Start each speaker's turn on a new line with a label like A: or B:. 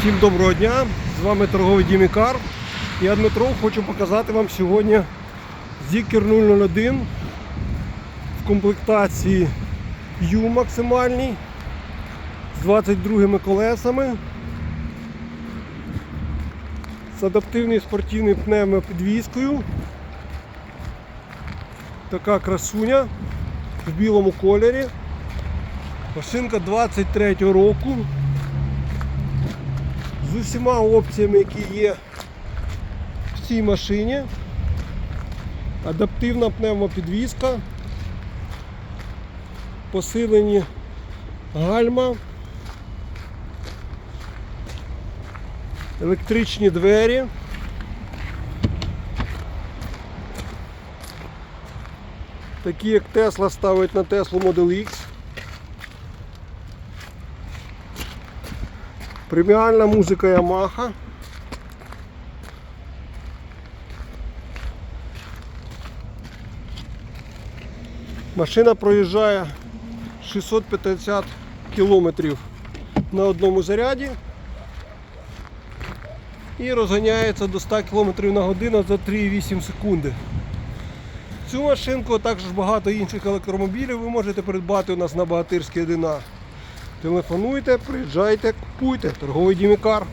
A: Всім доброго дня! З вами торговий Дімікар. Я Дмитро, хочу показати вам сьогодні Зікер 001 в комплектації U максимальній з 22 колесами. З адаптивною спортивною пневмопідвіскою. Така красуня в білому кольорі. Машинка 23 року з усіма опціями, які є в цій машині. Адаптивна пневмопідвізка, посилені гальма, електричні двері. Такі як Tesla ставить на Tesla Model X. Преміальна музика Yamaha. Машина проїжджає 650 кілометрів на одному заряді і розганяється до 100 км на годину за 3,8 секунди. Цю машинку, а також багато інших електромобілів ви можете придбати у нас на Багатирській 1А. Телефонуйте, приїжджайте, купуйте. Торговий Дімікар.